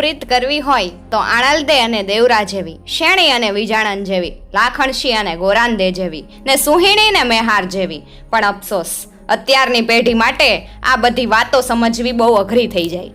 પ્રીત કરવી હોય તો આણલદે અને દેવરા જેવી, શેણી અને વિજાણન જેવી, લાખણશી અને ગોરાંદે જેવી ને સુહિણી ને મેહાર જેવી. પણ અફસોસ, અત્યારની પેઢી માટે આ બધી વાતો સમજવી બહુ અઘરી થઈ જાય.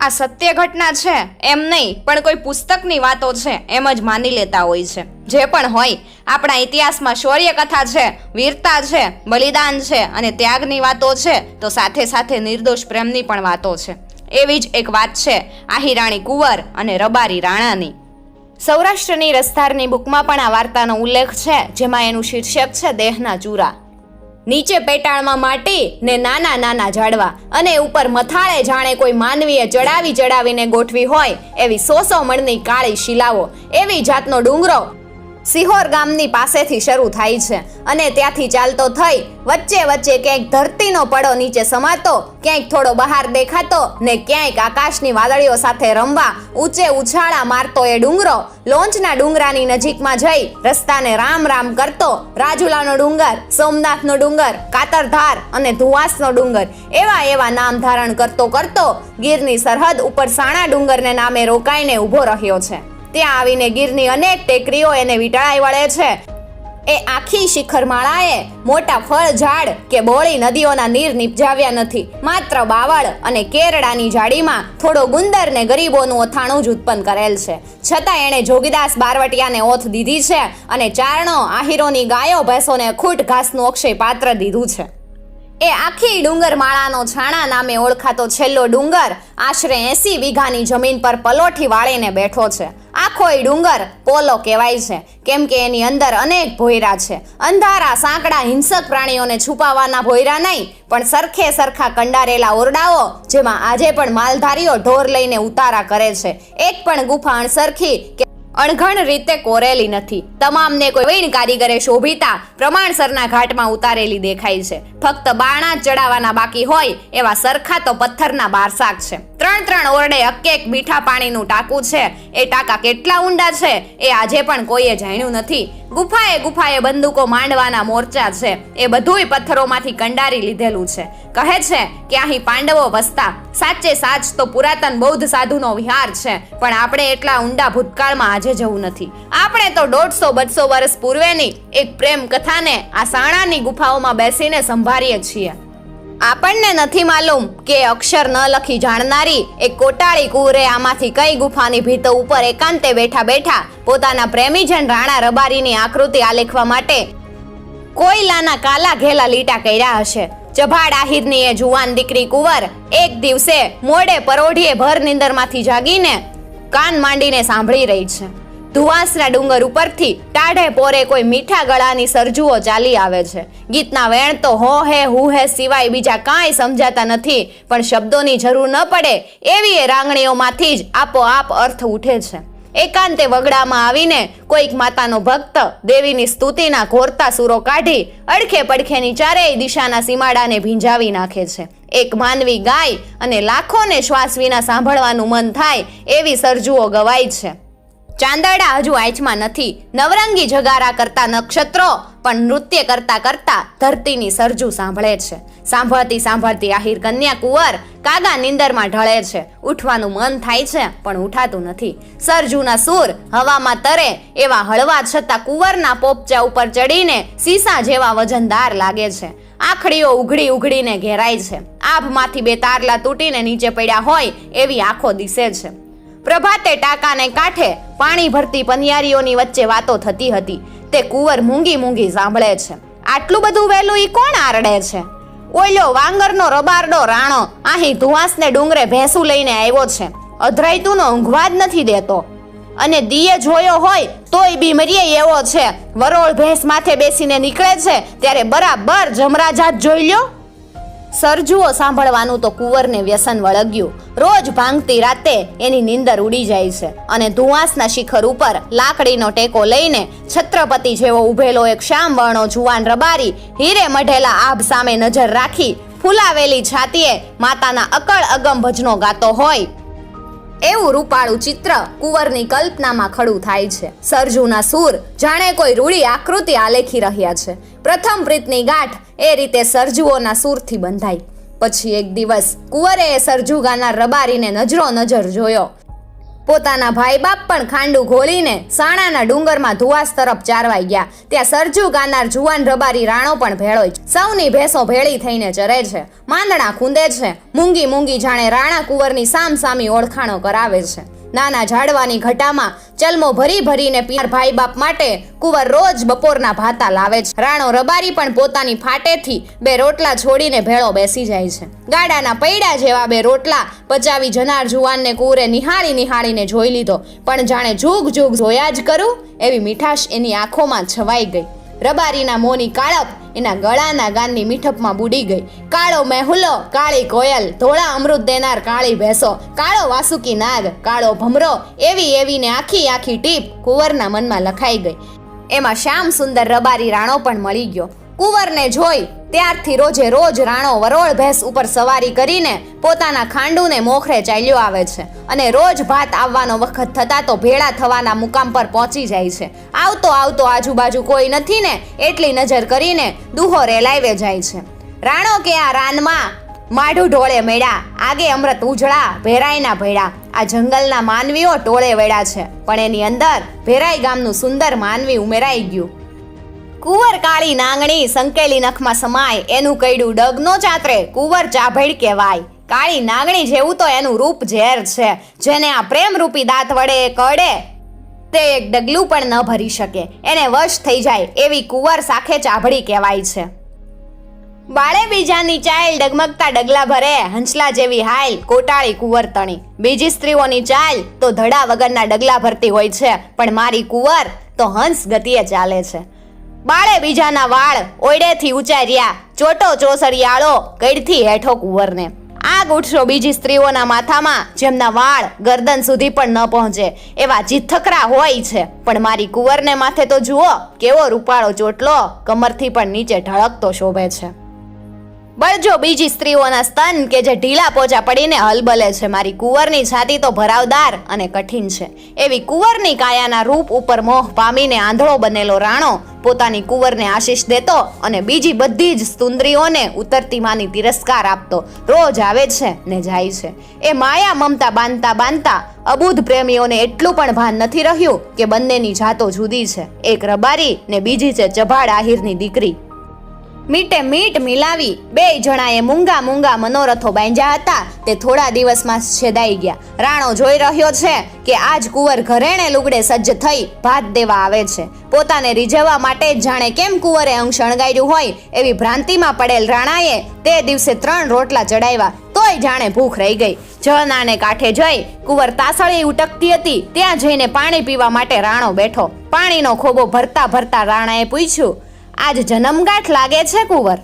આ સત્ય ઘટના છે એમ નહીં, પણ કોઈ પુસ્તકની વાતો છે એમ જ માની લેતા હોય છે. જે પણ હોય, આપણા ઇતિહાસમાં શૌર્ય કથા છે, વીરતા છે, બલિદાન છે અને ત્યાગની વાતો છે, તો સાથે સાથે નિર્દોષ પ્રેમની પણ વાતો છે. એવી જ એક વાત છે આહિરાણી કુંવર અને રબારી રાણાની. સૌરાષ્ટ્રની રસધારની બુકમાં પણ આ વાર્તાનો ઉલ્લેખ છે, જેમાં એનું શીર્ષક છે દેહના ચૂરા. નીચે પેટાળમાં માટી ને નાના નાના ઝાડવા અને ઉપર મથાળે જાણે કોઈ માનવીએ ચડાવી ચડાવીને ગોઠવી હોય એવી સો સો મણની કાળી શિલાઓ, એવી જાતનો ડુંગરો સિહોર ગામની પાસેથી શરૂ થાય છે અને ત્યાંથી ચાલતો થઈ વચ્ચે વચ્ચે ક્યાંક ધરતીનો પડો નીચે સમાતો, ક્યાંક થોડો બહાર દેખાતો ને ક્યાંક આકાશની વાદળીઓ સાથે રમવા ઊંચે ઉછાળા મારતો એ ડુંગરો લોંચના ડુંગરાની નજીકમાં જઈ રસ્તાને રામ રામ કરતો. રાજુલાનો ડુંગર, સોમનાથનો ડુંગર, કાતરધાર અને ધુવાસનો ડુંગર એવા એવા નામ ધારણ કરતો કરતો ગીરની સરહદ ઉપર સાણા ડુંગરને નામે રોકાઈને ઊભો રહ્યો છે. ત્યાં આવીને ગીરની અનેક ટેકરીઓ એને વીંટાળાઈ વળે છે. એ આખી શિખરમાળાએ મોટા ફળ, ઝાડ કે બોળી નદીઓના નીર નિપજાવ્યા નથી. માત્ર બાવળ અને કેરડાની જાડીમાં થોડો ગુંદર ને ગરીબોનું અથાણું જ ઉત્પન્ન કરેલ છે. છતાં એણે જોગીદાસ બારવટિયાને ઓથ દીધી છે અને ચારણો આહીરોની ગાયો ભેંસોને ખૂટ ઘાસનું અક્ષય પાત્ર દીધું છે. એ આખી ડુંગર માળાનો છાણા નામે ઓળખાતો છેલ્લો ડુંગર આશરે એસી વીઘાની જમીન પર પલોઠી વાળીને બેઠો છે. આખો એ ડુંગર પોલો કહેવાય છે. કેમ કે એની અંદર અનેક ભોયરા છે. અંધારા, સાંકડા, હિંસક પ્રાણીઓને છુપાવવાના ભોયરા નહીં, પણ સરખે સરખા કંડારેલા ઓરડાઓ, જેમાં આજે પણ માલધારીઓ ઢોર લઈને ઉતારા કરે છે. એક પણ ગુફા અણસરખી કે અણઘણ રીતે કોરેલી નથી. તમામને કોઈ વૈણ કારીગરે શોભિતા પ્રમાણસરના ઘાટમાં ઉતારેલી દેખાય છે. ફક્ત બાણા ચડાવવાના બાકી હોય એવા સરખા તો પથ્થરના બારસાક છે. ત્રણ ત્રણ ઓરડે અકેક મીઠા પાણીનું ટાંકું છે. એ ટાંકા કેટલા ઊંડા છે એ આજે પણ કોઈએ જાણ્યું નથી. ગુફાએ ગુફાએ બંદૂકો માંડવાના મોરચા છે. એ બધુંય પથ્થરોમાંથી કંડારી લીધેલું છે. કહે છે કે અહીં પાંડવો વસતા. સાચે સાચ તો પુરાતન બૌદ્ધ સાધુનો વિહાર છે, પણ આપણે એટલા ઊંડા ભૂતકાળમાં આજે જવું નથી. આપણે તો દોઢસો બસો વર્ષ પૂર્વેની એક પ્રેમ કથાને આ સાણાની ગુફાઓમાં બેસીને સંભાળીએ છીએ. આપણને નથી માલુમ કે અક્ષર ન લખી જાણનારી એક કોટાળી કુંવરે આમાંથી કઈ ગુફાની ભીત ઉપર એકાંતે બેઠા બેઠા પોતાના પ્રેમીજન રાણા રબારીની આકૃતિ આલેખવા માટે કોયલાના કાલા ઘેલા લીટા કર્યા હશે. ચભાડ આહિરની એ જુવાન દીકરી કુંવર એક દિવસે મોડે પરોઢીએ ભર નિંદરમાંથી જાગીને કાન માંડીને સાંભળી રહી છે. ધુવાસના ડુંગર ઉપરથી ટાઢે પોરે કોઈ મીઠા ગળાની સરજુઓ ચાલી આવે છે. ગીતના વેણ તો હો હે, હુ હે સિવાય બીજા કાંઈ સમજાતા નથી. પણ શબ્દોની જરૂર ન પડે એવી એ રાંગણીઓમાંથી જ આપોઆપ અર્થ ઉઠે છે. એકાંતે વગડામાં આવીને કોઈક માતાનો ભક્ત દેવીની સ્તુતિના ઘોરતા સૂરો કાઢી અડખે પડખેની ચારેય દિશાના સીમાડાને ભીંજાવી નાખે છે. એક માનવી ગાય અને લાખોને શ્વાસ વિના સાંભળવાનું મન થાય એવી સરજુઓ ગવાય છે. ચાંદરડા હજુ આંચમાં નથી. નવરંગી જગારા કરતા નક્ષત્રો, પણ નૃત્ય કરતા કરતા ધરતીની સરજુ સાંભળે છે. સાંભળતી સાંભળતી આહિર કન્યા કુંવર કાગા નિંદરમાં ઢળે છે. ઉઠવાનું મન થાય છે, પણ ઉઠાતું નથી. સરજુના સૂર હવામાં તરે, એવા હળવા છતાં કુંવરના પોપચા ઉપર ચડીને સીસા જેવા વજનદાર લાગે છે. આખડીઓ ઉઘડી ઉઘડીને ઘેરાય છે. આભમાંથી બે તારલા તૂટીને નીચે પડ્યા હોય, એવી આંખો દિશે છે. પ્રભાતે ટાંકાને કાંઠે પાણી ભરતી પનિયારીઓની વચ્ચે વાતો થતી હતી. તે કુંવર મૂંગી મૂંગી સાંભળે છે. આટલું બધું વહેલું ઈ કોણ આરડે છે? ઓલ્યો વાંગરનો રબારડો રાણો અહીં ધુવાસને ડુંગરે ભેંસું લઈને આવ્યો છે. અધરાઈતુંનો ઊંઘવા જ નથી દેતો. અને દીએ જોયો હોય તોય બીમરીએ એવો છે. વરોળ ભેંસ માથે બેસીને નીકળે છે, ત્યારે બરાબર જમરાજાત જોઈ લ્યો. સરજુઓ સાંભળવાનું તો કુંવરને વ્યસન વળગ્યું. રોજ ભાંગતી રાતે એની નીંદર ઉડી જાય છે અને ધુવાસના શિખર ઉપર લાકડીનો ટેકો લઈને છત્રપતિ જેવો ઊભેલો એક શામ વર્ણો જુવાન રબારી હીરે મઢેલા આભ સામે નજર રાખી ફૂલાવેલી છાતીએ માતાના અકળ અગમ ભજનો ગાતો હોય. એવું રૂપાળું ચિત્ર કુંવરની કલ્પનામાં ખડું થાય છે. સરજુના સૂર જાણે કોઈ રૂડી આકૃતિ આલેખી રહ્યા છે. પ્રથમ પ્રીતની ગાંઠ એ રીતે સરજુઓના સૂરથી બંધાઈ. પછી એક દિવસ કુંવરે એ સરજુ ગાનાર રબારીને નજરો નજર જોયો. પોતાના ભાઈ બાપ પણ ખાંડું ઘોલીને સાણાના ડુંગરમાં ધુવાસ તરફ ચારવાઈ ગયા. ત્યાં સરજુ ગાનાર જુવાન રબારી રાણો પણ ભેળોય સૌની ભેંસો ભેળી થઈને ચરે છે. માંદણા ખૂંદે છે. મૂંગી મૂંગી જાણે રાણા કુંવરની સામ સામી ઓળખાણો કરાવે છે. નાના ઝાડવાની ઘટામાં ચલમો ભરી ભરીને પિયર ભાઈ બાપ માટે કુંવર રોજ બપોરના ભાતા લાવે છે. રાણો રબારી પણ પોતાની ફાટેથી બે રોટલા છોડીને ભેળો બેસી જાય છે. ગાડાના પૈડા જેવા બે રોટલા પચાવી જનાર જુવાનને કુંવરે નિહાળી નિહાળીને જોઈ લીધો. પણ જાણે જુગ જુગ જોયા જ કરું એવી મીઠાશ એની આંખોમાં છવાઈ ગઈ. રબારીના મોની કાળપ એના ગળાના ગાનની મીઠપમાં બુડી ગઈ. કાળો મેહુલો, કાળી કોયલ, ધોળા અમૃત દેનાર, કાળી ભેંસો, કાળો વાસુકી નાગ, કાળો ભમરો, એવી એવીને આખી આખી ટીપ કુંવરના મનમાં લખાઈ ગઈ. એમાં શ્યામ સુંદર રબારી રાણો પણ મળી ગયો. કુંવરને જોઈ ત્યારથી રોજે રોજ રાણો વરોળ ભેંસ ઉપર સવારી કરીને પોતાના ખાંડુને મોખરે ચાલ્યો આવે છે અને રોજ ભાત આવવાનો વખત થતા તો ભેળા થવાના મુકામ પર પહોંચી જાય છે. આવતો આવતો આજુબાજુ કોઈ નથી ને એટલી નજર કરીને દુહો રેલાવે જાય છે. રાણો કે આ રાનમાં માઢું ઢોળે મેળા, આગે અમૃત ઉજળા ભેરાઈના ભેળા. આ જંગલના માનવીઓ ટોળે વેળા છે, પણ એની અંદર ભેરાઈ ગામનું સુંદર માનવી ઉમેરાઈ ગયું. કુંવર કાળી નાંગણી સંકેલી નખમાં સમાય, એનું કૈડું ડગનો ચાત્રે, કુંવર ચાભેડ કહેવાય. કાળી નાગણી જેવું તો એનું રૂપ ઝેર છે, જેને આ પ્રેમરૂપી દાંત વડે કડે તે એક ડગલું પણ ન ભરી શકે, એને વશ થઈ જાય એવી કુંવર સાખે ચાભડી કહેવાય છે. બાળે બીજાની ચાલ ડગમગતા ડગલા ભરે, હંસલા જેવી હાલ કોટાળી કુંવર તણી. બીજી સ્ત્રીઓની ચાલ તો ધડા વગરના ડગલા ભરતી હોય છે, પણ મારી કુંવર તો હંસ ગતિએ ચાલે છે. બાળે બીજાના વાળ ઓયડેથી ઉચાર્યા ચોટો ચોસરિયાળો કઈડથી હેઠો કુંવરને આ ગુઠસો બીજી સ્ત્રીઓના માથામાં, જેમના વાળ ગરદન સુધી પણ ન પહોંચે. એવા જીથકરા હોય છે. પણ મારી કુંવરને માથે તો જુઓ, કેવો રૂપાળો ચોટલો કમરથી પણ નીચે ઢળકતો શોભે છે. બળજો બીજી સ્ત્રીઓના સ્તન કે જે ઢીલા પોચા પડીને હલબલે છે. મારી કુંવરની છાતી તો ભરાવદાર અને કઠિન છે. એવી કુંવરની કાયાના રૂપ ઉપર મોહ પામીને આંધળો બનેલો રાણો પોતાની કુંવરને આશીષ દેતો અને બીજી બધી જ સુંદરીઓને ઉતરતી માની તિરસ્કાર આપતો. રોજ આવે છે ને જાય છે. એ માયા મમતા બાંધતા બાંધતા અબુધ પ્રેમીઓને એટલું પણ ભાન નથી રહ્યું કે બંનેની જાતો જુદી છે. એક રબારી ને બીજી છે ચભાડ આહિરની દીકરી. મીટે મીટ મિલાવી બે જણાએ મૂંગા મૂંગા મનોરથો બાંધ્યા હતા. તે થોડા દિવસમાં છેદાઈ ગયા. રાણો જોઈ રહ્યો છે કે આજ કુંવર ઘરેણે લુગડે સજ્જ થઈ ભાત દેવા આવે છે. પોતાને રીઝવવા માટે જાણે કેમ કુંવરે અંગ શણગાર્યું હોય એવી ભ્રાંતિમાં પડેલ રાણાએ તે દિવસે ત્રણ રોટલા ચડાવ્યા. તોય જાણે ભૂખ રહી ગઈ. જનાને કાંઠે જઈ કુંવર તાસળી ઉટકતી હતી. ત્યાં જઈને પાણી પીવા માટે રાણો બેઠો. પાણીનો ખોબો ભરતા ભરતા રાણાએ પૂછ્યું આજ જન્મગાંઠ લાગે છે કુંવર.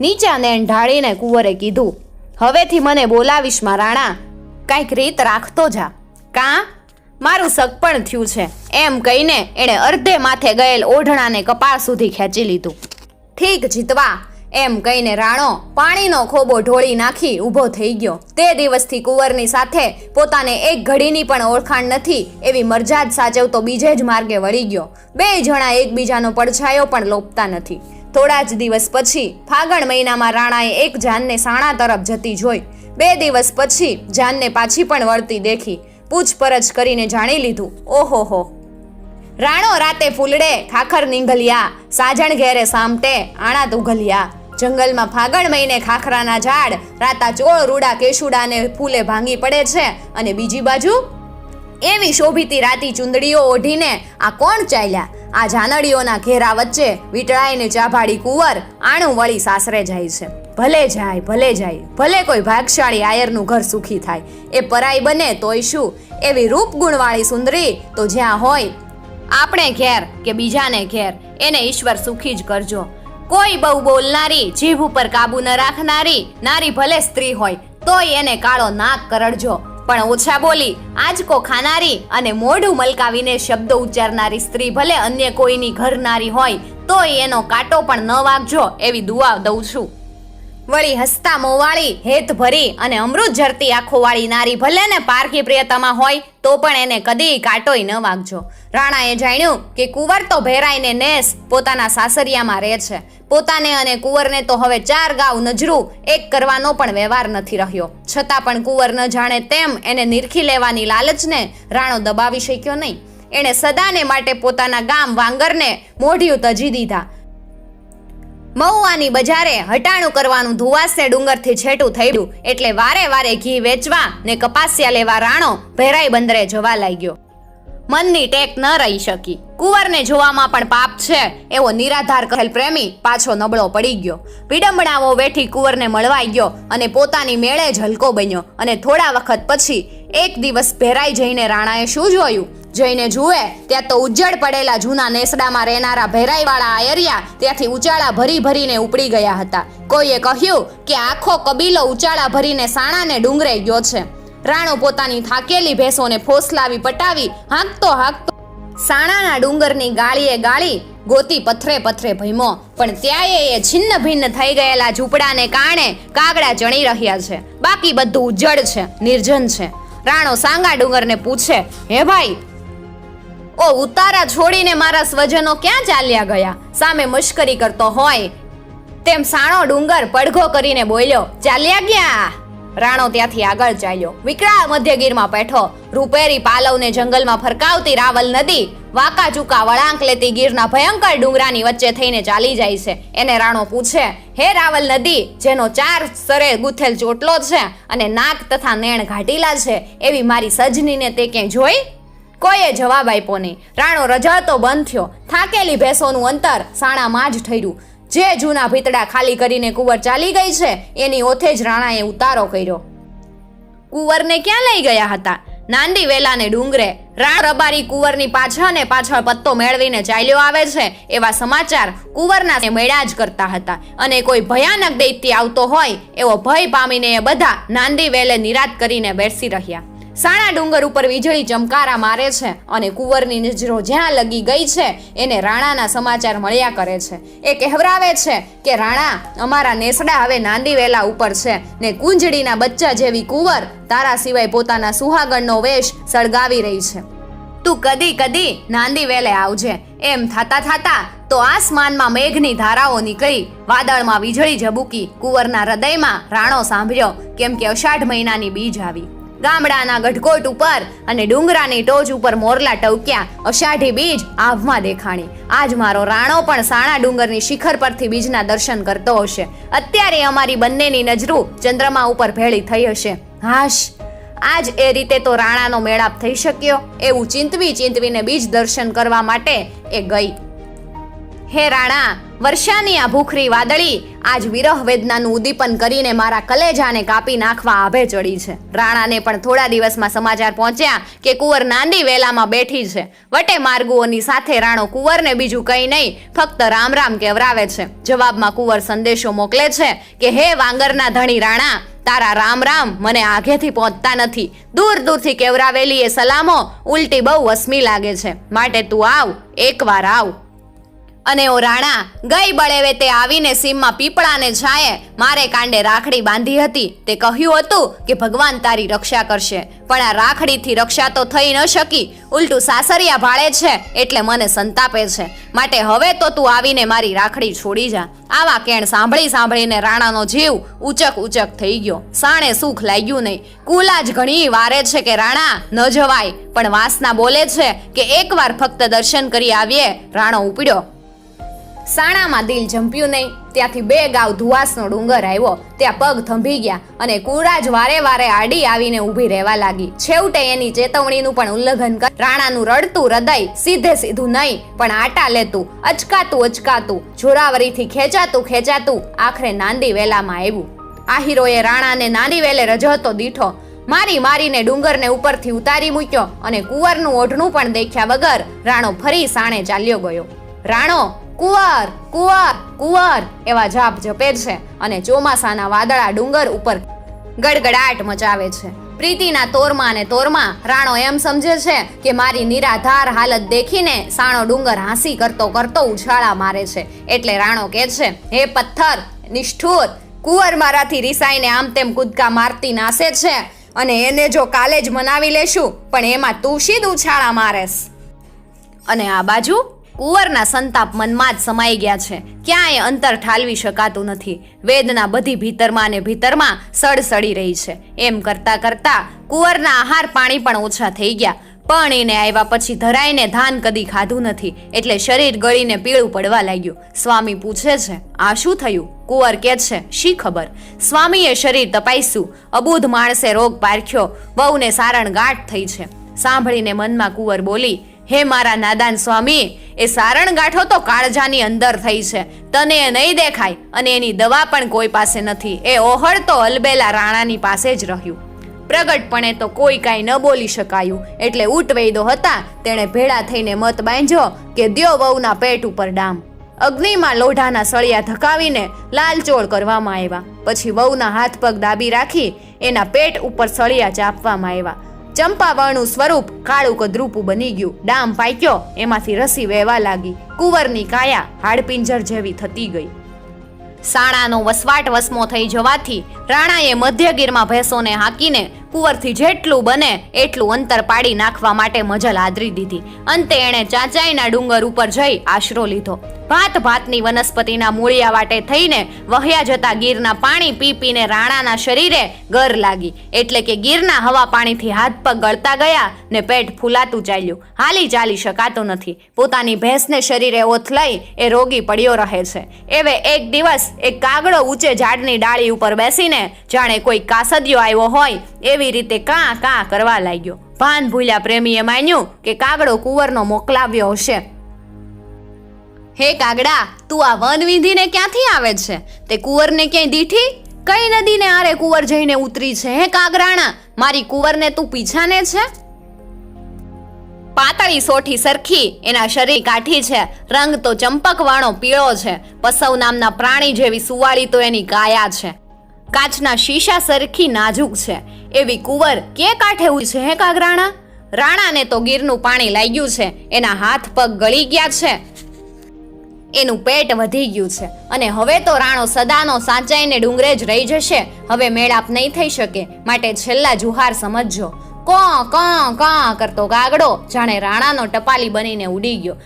નીચાને ઢાળીને કુંવરે કીધું, હવેથી મને બોલાવીશમાં રાણા કાંઈક રીત રાખતો જા. કાં? મારું સગપણ થયું છે. એમ કહીને એણે અર્ધે માથે ગયેલ ઓઢણાને કપાળ સુધી ખેંચી લીધું. ઠીક જીતવા. એમ કહીને રાણો પાણીનો ખોબો ઢોળી નાખી ઊભો થઈ ગયો. તે દિવસથી કુંવરની સાથે પોતાને એક ઘડીની પણ ઓળખાણ નથી એવી મરજાદ સાચવતો બીજે જ માર્ગે વળી ગયો. બે જણા એકબીજાનો પડછાયો પણ લોપતા નથી. થોડા જ દિવસ પછી ફાગણ મહિનામાં રાણાએ એક જાનને સાણા તરફ જતી જોઈ. બે દિવસ પછી જાનને પાછી પણ વળતી દેખી. પૂછપરછ કરીને જાણી લીધું, ઓહો રાણો રાતે ફૂલડે, ખાખર નીંગલિયા સાજણ ઘેરે સામટે આણા ઉઘલિયા. જંગલમાં ફાગણ મહિને ખાખરાના ઝાડ, રાતા ચોળ, રૂડા કેશુડાને ફૂલે ભાંગી પડે છે. અને બીજી બાજુ? એવી શોભીતી રાતી ચુંદડીઓ ઓઢીને આ કોણ ચાલ્યા? આ જાનડીઓના ઘેરા વચ્ચે વીટળાઈને ચાભાડી કુંવર આણું વળી સાસરે જાય છે. ભલે જાય ભલે જાય, ભલે કોઈ ભાગશાળી આયરનું ઘર સુખી થાય. એ પરાઈ બને તોય શું? એવી રૂપગુણવાળી સુંદરી તો જ્યાં હોય, આપણે ઘેર કે બીજાને ઘેર, એને ઈશ્વર સુખી જ કરજો. કોઈ બહુ બોલનારી, જીભ ઉપર કાબુ ન રાખનારી, નારી ભલે સ્ત્રી હોય, તોય એને કાળો નાક કરડજો. પણ ઓછા બોલી આજકો ખાનારી અને મોઢું મલકાવીને શબ્દો ઉચ્ચારનારી સ્ત્રી ભલે અન્ય કોઈની ઘરનારી હોય, તોય એનો કાંટો પણ ન વાગજો એવી દુઆ દઉં છું. વળી હસતા મોવાળી હેત ભરી અને અમૃત ઝરતી આંખો વાળી નારી ભલે ને પારખી પ્રિયતમા હોય, તો પણ એને કદી કાટોય ન વાગજો. રાણાએ જાણ્યું કે કુંવર તો ભેરાઈને નેસ પોતાના સાસરિયામાં રહે છે. પોતાને અને કુંવરને તો હવે ચાર ગાવ નજરું, એક કરવાનો પણ વ્યવહાર નથી રહ્યો. છતાં પણ કુંવર ન જાણે તેમ એને નિરખી લેવાની લાલચને રાણો દબાવી શક્યો નહીં. એણે સદાને માટે પોતાના ગામ વાંગરને મોઢિયું તજી દીધા. મહુવાની બજારે હટાણું કરવાનું ધુવાસે ડુંગરથી છેટું થયું એટલે વારે વારે ઘી વેચવા ને કપાસિયા લેવા રાણો ભેરાઈ બંદરે જવા લાગ્યો. મનની ટેક ન રહી શકી. કુંવરને જોવામાં પણ પાપ છે એવો નિરાધાર કહેલ પ્રેમી પાછો નબળો પડી ગયો. વિડંબણાઓ વેઠી કુંવરને મળવાઈ ગયો અને પોતાની મેળે જ હલકો બન્યો અને થોડા વખત પછી એક દિવસ ભેરાઈ જઈને રાણાએ શું જોયું? જઈને જુએ, ત્યાં તો ઉજ્જડ પડેલા જૂના નેસડામાં રહેનારા ભેરાઈવાળા આયરિયા ત્યાંથી ઉચાળા ભરી ભરીને ઉપડી ગયા હતા. કોઈએ કહ્યું કે આખો કબીલો ઉચાળા ભરીને સાણાને ડુંગરે ગયો છે. રાણો પોતાની થાકેલી ભેંસોને ફોસલાવી પટાવી હાંકતો હાંકતો સાણાના ડુંગરની ગાળીએ ગાળી ગોતી પથરે પથરે ભયમો. પણ ત્યાંય એ છિન્ન ભિન્ન થઈ ગયેલા ઝૂંપડાને કારણે કાગડા ચણી રહ્યા છે. બાકી બધું ઉજ્જડ છે, નિર્જન છે. રાણો સાંગા ડુંગરને પૂછે, હે ભાઈ ઓ ઉતારા છોડીને મારા સ્વજનો ક્યાં ચાલ્યા ગયા? સામે મશ્કરી કરતો હોય તેમ સાણો ડુંગર પડઘો કરીને બોલ્યો, ચાલ્યા ગયા? રાણો ત્યાંથી આગળ ચાલ્યો. વિકરાળ મધ્યગીરમાં બેઠો. રૂપેરી પાલવને જંગલમાં ફરકાવતી રાવલ નદી વાકા ચૂકા વળાંક લેતી ગીરના ભયંકર ડુંગરાની વચ્ચે થઈને ચાલી જાય છે. એને રાણો પૂછે, હે રાવલ નદી, જેનો ચાર સ્તરે ગુથેલ ચોટલો છે અને નાક તથા નેણ ઘાટીલા છે, એવી મારી સજનીને તે ક્યાંય જોઈ? કોઈએ જવાબ આપ્યો નહીં. રાણો રજળતો બંધ થયો. થાકેલી ભેંસોનું અંતર સાણામાં જ ઠર્યું. જે જૂના ભીતડા ખાલી કરીને કુંવર ચાલી ગઈ છે, એની ઓથે જ રાણાએ ઉતારો કર્યો. કુંવરને ક્યાં લઈ ગયા હતા? નાંદી વેલાને ડુંગરે. રાણ રબારી કુંવરની પાછળ ને પાછળ પત્તો મેળવીને ચાલ્યો આવે છે, એવા સમાચાર કુંવરના મેળા જ કરતા હતા. અને કોઈ ભયાનક દૈત્ય આવતો હોય, એવો ભય પામીને એ બધા નાંદી વેલે નિરાત કરીને બેસી રહ્યા. સાણા ડુંગર ઉપર વીજળી ચમકારા મારે છે અને કુંવરની નજરો જ્યાં લગી ગઈ છે, એને રાણાના સમાચાર મળ્યા કરે છે. એ કહેવરાવે છે કે, રાણા, અમારા નેસડા હવે નાંદી વેલા ઉપર છે ને કુંજડીના બચ્ચા જેવી કુંવર તારા સિવાય પોતાના સુહાગણનો વેશ સળગાવી રહી છે. તું કદી કદી નાંદી વેલે આવજે. એમ થાતા થાતા તો આસમાનમાં મેઘની ધારાઓ નીકળી. વાદળમાં વીજળી ઝબૂકી કુંવરના હૃદયમાં રાણો સાંભળ્યો. કેમ કે અષાઢ મહિનાની બીજ આવી. ગામડાના ગઢકોટ ઉપર અને ડુંગરાની ટોચ ઉપર મોરલા ટવક્યા અષાઢી બીજ આભમાં દેખાણી. આજ મારો રાણો પણ સાણા ડુંગરની શિખર પરથી બીજના દર્શન કરતો હશે. અત્યારે અમારી બંનેની નજરો ચંદ્રમા ઉપર ભેળી થઈ હશે. હાશ, આજ એ રીતે તો રાણાનો મેળાપ થઈ શક્યો. એવું ચિંતવી ચિંતવીને બીજ દર્શન કરવા માટે એ ગઈ. હે રાણા, વર્ષાની આ ભૂખરી વાદળી આજ વિરહ વેદનાનું ઉદ્દીપન કરીને મારા કલેજાને કાપી નાખવા આભે ચડી છે. રાણાને પણ થોડા દિવસમાં સમાચાર પહોંચ્યા કે કુંવર નાંદી વેલામાં બેઠી છે. વટે માર્ગુઓની સાથે રાણો કુંવરને બીજું કંઈ નહીં, ફક્ત રામ રામ કેવરાવે છે. જવાબમાં કુંવર સંદેશો મોકલે છે કે, હે વાંગરના ધણી રાણા, તારા રામ રામ મને આઘેથી પહોંચતા નથી. દૂર દૂરથી કેવરાવેલી એ સલામો, ઉલટી બહુ વસમી લાગે છે. માટે તું આવ, એકવાર આવ. અને ઓ રાણા, ગઈ બળેવે તે આવીને સીમમાં પીપળાને છાંયે મારે કાંડે રાખડી બાંધી હતી. તે કહ્યું હતું કે ભગવાન તારી રક્ષા કરશે, પણ આ રાખડીથી રક્ષા તો થઈ ન શકી. ઉલટું સાસરિયા ભાળે છે, એટલે મને સંતાપે છે. માટે હવે તો તું આવીને મારી રાખડી છોડી જા. આવા કેણ સાંભળી સાંભળીને રાણાનો જીવ ઉચક ઉચક થઈ ગયો. સાણે સુખ લાગ્યું નહીં. કુલા જ ઘણી વારે છે કે રાણા, ન જવાય. પણ વાસના બોલે છે કે એકવાર ફક્ત દર્શન કરી આવીએ, રાણો ઉપડ્યો. સાણામાં દિલ જંપ્યું નહીં. ત્યાંથી બે ગાવ ધુવાસનો ડુંગર આવ્યો. ત્યાં પગ થંભી ગયા અને કુરાજ વારે વારે આડી આવીને ઊભી રહેવા લાગી. છેવટે એની ચેતવણીનું પણ ઉલ્લંઘન કર રાણાનું રડતું હૃદય સીધે સીધું નહીં, પણ આટા લેતું, અચકાતું અચકાતું, જોરાવરીથી ખેંચાતું ખેંચાતું આખરે નાંદી વેલામાં આવ્યું. આહિરોએ રાણાને નાંદી વેલે રજહતો દીઠો, મારી મારીને ડુંગરને ઉપરથી ઉતારી મૂક્યો અને કુંવરનું ઓઢણું પણ દેખ્યા વગર રાણો ફરી સાણે ચાલ્યો ગયો. રાણો કુંવર કુંવર કુંવર એવા જાપ જપે છે અને ચોમાસાના વાદળા ડુંગર ઉપર ગડગડાટ મચાવે છે. પ્રીતિના તોરમાં અને તોરમાં રાણો એમ સમજે છે કે મારી નિરાધાર હાલત દેખીને સાણો ડુંગર હાંસી કરતો કરતો ઉછાળા મારે છે. એટલે રાણો કહે છે, હે પથ્થર, નિષ્ઠુર, કુંવર મારાથી રિસાઈને આમ તેમ કૂદકા મારતી નાસે છે અને એને જો કાલે જ મનાવી લેશું, પણ એમાં તું શીદ ઉછાળા મારેસ? અને આ બાજુ કુંવરના સંતાપ મનમાં જ સમાઈ ગયા છે. ક્યાંય અંતર ઠાલવી શકાતું નથી. વેદના બધી ભીતરમાં ને ભીતરમાં સડસડી રહી છે. એમ કરતા કરતા કુંવરના આહાર પાણી પણ ઓછા થઈ ગયા. પણ એને આવ્યા પછી ધરાઈને ધાન કદી ખાધું નથી. એટલે શરીર ગળીને પીળું પડવા લાગ્યું. સ્વામી પૂછે છે, આ શું થયું? કુંવર કે છે, શી ખબર? સ્વામીએ શરીર તપાઈશું અબૂધ માણસે રોગ પારખ્યો. બહુને સારણ ગાંઠ થઈ છે. સાંભળીને મનમાં કુંવર બોલી હે મારા નાદાન સ્વામી, એ સારણ ગાંઠો તો કાળજાની અંદર થઈ છે. તને એ નહીં દેખાય અને એની દવા પણ કોઈ પાસે નથી. એ ઓહળ તો અલબેલા રાણાની પાસે જ રહ્યું. પ્રગટપણે તો કોઈ કાંઈ ન બોલી શકાયું. એટલે ઊંટવૈદો હતા, તેણે ભેળા થઈને મત બાંધ્યો કે દ્યો વહુના પેટ ઉપર ડામ. અગ્નિમાં લોઢાના સળિયા ધકાવીને લાલચોળ કરવામાં આવ્યા. પછી વહુના હાથ પગ દાબી રાખી, એના પેટ ઉપર સળિયા ચાપવામાં આવ્યા. ચંપાવણનું સ્વરૂપ કાળું કદરૂપું બની ગયું. ડામ પાક્યો, એમાંથી રસી વહેવા લાગી. કુંવરની કાયા હાડપિંજર જેવી થતી ગઈ. સાણાનો વસવાટ વસમો થઈ જવાથી રાણાએ મધ્યગીરમાં ભેંસોને હાંકીને કુંવરથી જેટલું બને એટલું અંતર પાડી નાખવા માટે મજલ આદરી દીધી. અંતે એણે ચાંચાઈના ડુંગર ઉપર જઈ આશરો લીધો. ભાત ભાતની વનસ્પતિના મૂળિયા વાટે થઈને વહ્યા જતા ગીરના પાણી પી પીને રાણાના શરીરે ગર લાગી. એટલે કે ગીરના હવા પાણીથી હાથ પગ ગળતા ગયા ને પેટ ફૂલાતું ચાલ્યું. હાલી ચાલી શકાતો નથી. પોતાની ભેંસને શરીરે ઓથ લઈ એ રોગી પડ્યો રહે છે. એવે એક દિવસ એક કાગડો ઊંચે ઝાડની ડાળી ઉપર બેસીને જાણે કોઈ કાસદિયો આવ્યો હોય એવી રીતે કાં કાં કરવા લાગ્યો. ભાન ભૂલ્યા પ્રેમીએ માન્યું કે કાગડો કુંવરનો મોકલાવ્યો હશે. હે કાગડા તું આ વન વિધિને ક્યાંથી આવે છે? તે કુંવરને ક્યાંય દીઠી? કઈ નદીને આરે કુંવર જઈને ઉતરી છે હે કાગરાણા? મારી કુંવરને તું પીછાને છે? પાતળી સોઠી સરખી એના શરીર કાઠી છે રંગ તો ચંપકવાળો પીળો છે પસવ નામના પ્રાણી જેવી સુવાળી તો એની કાયા છે. કાચના શીશા સરખી નાજુક છે. એવી કુંવર કે કાંઠે ઉઈ છે હે કાગરાણા રાણાને તો ગીરનું પાણી લાગ્યું છે. એના હાથ પગ ગળી ગયા છે. એનું પેટ વધી ગયું છે. અને હવે તો રાણો સદાનો સાચાઈને ડુંગરે જ રહી જશે. હવે મેળાપ નહીં થઈ શકે. માટે છેલ્લા જુહાર સમજજો. કો કો કો કરતો કાગડો? જાણે રાણાનો ટપાલી બનીને ઉડી ગયો.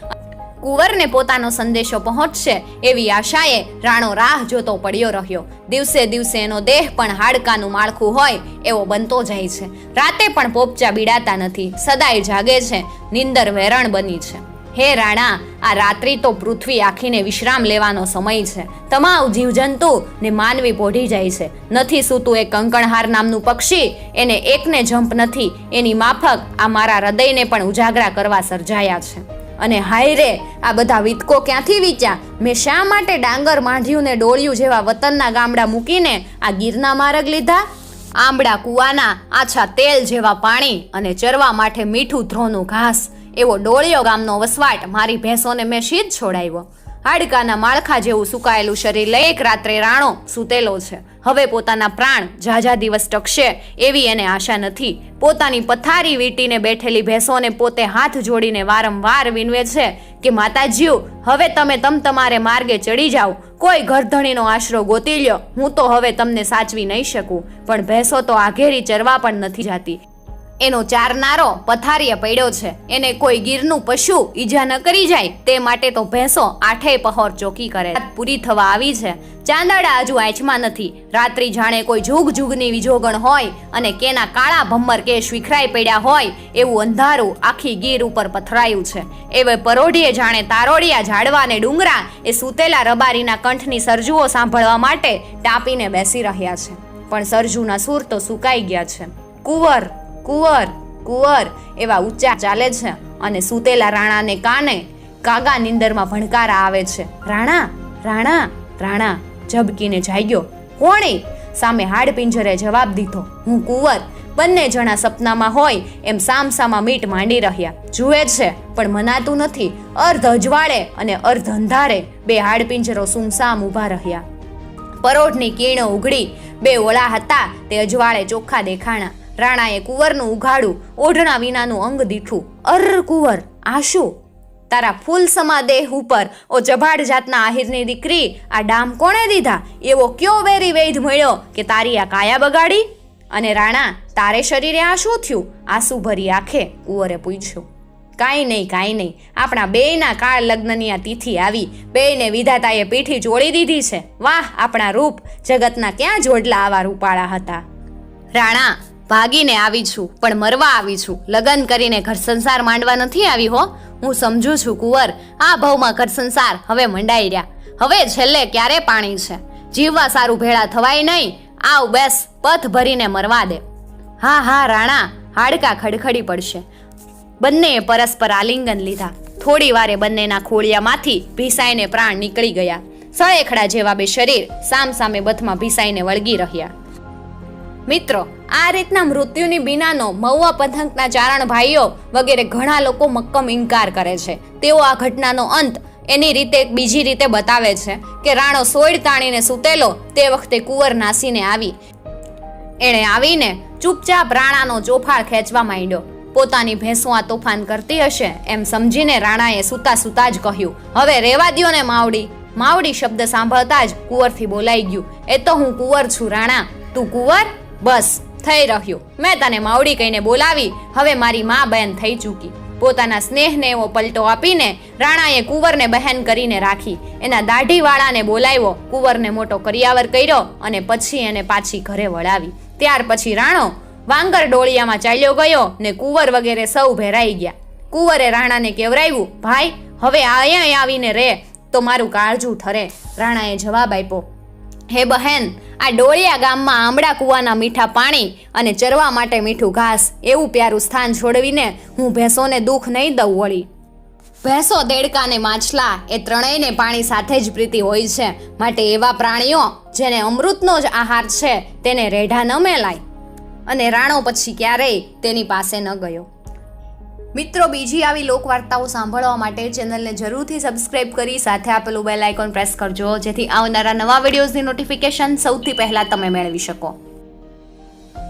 કુંવરને પોતાનો સંદેશો પહોંચશે એવી આશાએ રાણો રાહ જોતો પડ્યો રહ્યો. દિવસે દિવસે એનો દેહ પણ હાડકાનું માળખું હોય એવો બનતો જાય છે. રાતે પણ પોપચા બીડાતા નથી. સદાય જાગે છે. નિંદર વેરણ બની છે. હે રાણા, આ રાત્રિ તો પૃથ્વી આખીને વિશ્રામ લેવાનો સમય છે. તમામ જીવજંતુ ને માનવી પોઢી જાય છે. નથી સૂતું એ કંકણહાર નામનું પક્ષી. એને એકને જંપ નથી. એની માફક આ મારા હૃદયને પણ ઉજાગરા કરવા સર્જાયા છે. અને હાય રે, આ બધા વિતકો ક્યાંથી વીચ્યા? મેં શા માટે ડાંગર માંડ્યું ને ડોળિયું જેવા વતનના ગામડા મૂકીને આ ગીરના માર્ગ લીધા? આંબળા કુવાના આછા તેલ જેવા પાણી અને ચરવા માટે મીઠું ધ્રોનું ઘાસ. એવો ડોળિયો ગામનો વસવાટ મારી ભેંસોને મેં શીત છોડાવ્યો. હાડકાના માળખા જેવું સુકાયેલું શરીર લઈ એક રાત્રે રાણો સૂતેલો છે. હવે પોતાના પ્રાણ ઝાઝા દિવસ ટકશે એવી એને આશા નથી. પોતાની પથારી વીંટીને બેઠેલી ભેંસોને પોતે હાથ જોડીને વારંવાર વિનવે છે કે, માતાજીઓ, હવે તમે તમ તમારે માર્ગે ચડી જાઓ. કોઈ ઘરધણીનો આશરો ગોતી લ્યો. હું તો હવે તમને સાચવી નહીં શકું. પણ ભેંસો તો આઘેરી ચરવા પણ નથી જાતી. એનો ચારનારો પથારીએ પડ્યો છે. એને કોઈ ગીરનું પશુ ઈજા ન કરી જાય તે માટે તો ભેંસો આઠે પહોર ચોકી કરે પૂરી થવા આવી છે. ચાંદડા હજુ આંચમાં નથી. રાત્રિ જાણે કોઈ જુગ જુગની વિજોગણ હોય અને કેના કાળા ભમ્મર કેશ વિખરાઈ પડ્યા હોય એવું અંધારું આખી ગીર ઉપર પથરાયું છે. એવે પરોઢીએ જાણે તારોડિયા ઝાડવા ને ડુંગરા એ સૂતેલા રબારીના કંઠની સરજુઓ સાંભળવા માટે ટાપીને બેસી રહ્યા છે. પણ સરજુના સૂર તો સુકાઈ ગયા છે. કુંવર કુંવર કુંવર એવા ઊંચા ચાલે છે અને સૂતેલા રાણાને કાને કાગા નિંદરમાં ભણકારા આવે છે. રાણા રાણા રાણા, ઝબકીને જાગ્યો. કોણે? સામે હાડપિંજરે જવાબ દીધો. હું કુંવર. બંને જણા સપનામાં હોય એમ સામસામા મીટ માંડી રહ્યા. જુએ છે, પણ મનાતું નથી. અર્ધ અજવાળે અને અર્ધ અંધારે બે હાડપિંજરો સુમસામ ઊભા રહ્યા. પરોઢની કીણો ઉઘડી. બે ઓળા હતા, તે અજવાળે ચોખ્ખા દેખાણા. રાણાએ કુંવરનું ઉઘાડું ઓઢણા વિનાનું અંગ દીઠું. અર કુંવર આ શું તારા ફૂલ સમા દેહ ઉપર ઓ જભાડ જાતના આહિરની દીકરી, આ ડામ કોણે દીધા? એવો કયો વેરી વૈધ મળ્યો કે તારી આ કાયા બગાડી? અને રાણા, તારે શરીરે આ શું થયું? આંસુ ભરી આંખે કુંવરે પૂછ્યું. કાંઈ નહીં કાંઈ નહીં. આપણા બેયના કાળ લગ્નની આ તિથિ આવી. બેયને વિધાતાએ પીઠી જોડી દીધી છે. વાહ, આપણા રૂપ. જગતના ક્યાં જોડલા આવા રૂપાળા હતા? રાણા ભાગીને આવી છું, પણ મરવા આવી છું. લગ્ન કરીને ઘર સંસાર માંડવા નથી આવી હો. હું સમજુ છું કુંવર, આ ભાવમાં ઘર સંસાર હવે મંડાઈ રહ્યા. હવે છેલ્લે ક્યારે પાણી છે? જીવવા સારું ભેળા થવાય નહીં. આવ બેસ, પથ ભરીને મરવા દે. હા હા, રાણા, હાડકા ખડખડી પડશે. બંનેએ પરસ્પર આલિંગન લીધા. થોડી વારે બંનેના ખોળિયામાંથી ભીસાઈને પ્રાણ નીકળી ગયા. સળેખડા જેવા બે શરીર સામ સામે બથમાં ભીસાઈને વળગી રહ્યા. મિત્રો, આ રીતના મૃત્યુની બિનાનો મહુવા પંથકના ચારણ ભાઈઓ વગેરે ઘણા લોકો મક્કમ ઇનકાર કરે છે. તેઓ આ ઘટનાનો અંત એની રીતે બીજી રીતે બતાવે છે કે રાણો સોયડ તાણીને સૂતેલો તે વખતે કુંવર નાસીને આવી. એણે આવીને ચૂપચાપ રાણાનો ચોફાળ ખેંચવા માંડ્યો. પોતાની ભેંસો આ તોફાન કરતી હશે એમ સમજીને રાણાએ સૂતા સૂતા જ કહ્યું, હવે રેવા દ્યો ને માવડી. માવડી શબ્દ સાંભળતા જ કુંવરથી બોલાઈ ગયું, એ તો હું કુંવર છું, રાણા. તું કુંવર? બસ, થઈ રહ્યું. મેં તને માવડી કહીને બોલાવી, હવે મારી મા બહેન થઈ ચૂકી. પોતાના સ્નેહને એવો પલટો આપીને રાણાએ કુંવરને બહેન કરીને રાખી. એના દાઢીવાળાને બોલાવ્યો, કુંવરને મોટો કરિયાવર કર્યો અને પછી એને પાછી ઘરે વળાવી. ત્યાર પછી રાણો વાંગર ડોળિયામાં ચાલ્યો ગયો ને કુંવર વગેરે સૌ ભેરાઈ ગયા. કુંવરે રાણાને કેવરાવ્યું, ભાઈ, હવે અહીંયા આવીને રે, તો મારું કાળજું ઠરે. રાણાએ જવાબ આપ્યો હે બહેન, આ ડોળિયા ગામમાં આંબળા કૂવાના મીઠા પાણી અને ચરવા માટે મીઠું ઘાસ એવું પ્યારું સ્થાન છોડવીને હું ભેંસોને દુઃખ નહીં દઉં વળી. ભેંસો, દેડકા ને માછલા એ ત્રણેયને પાણી સાથે જ પ્રીતિ હોય છે. માટે એવા પ્રાણીઓ જેને અમૃતનો જ આહાર છે, તેને રેઢા ન મેલાય. અને રાણો પછી ક્યારેય તેની પાસે ન ગયો. મિત્રો, બીજી આવી લોકવાર્તાઓ સાંભળવા માટે ચેનલને જરૂરથી સબસ્ક્રાઇબ કરી સાથે આપેલું બેલ આઇકોન પ્રેસ કરજો, જેથી આવનારા નવા વિડીયોઝની નોટિફિકેશન સૌથી પહેલાં તમે મેળવી શકો.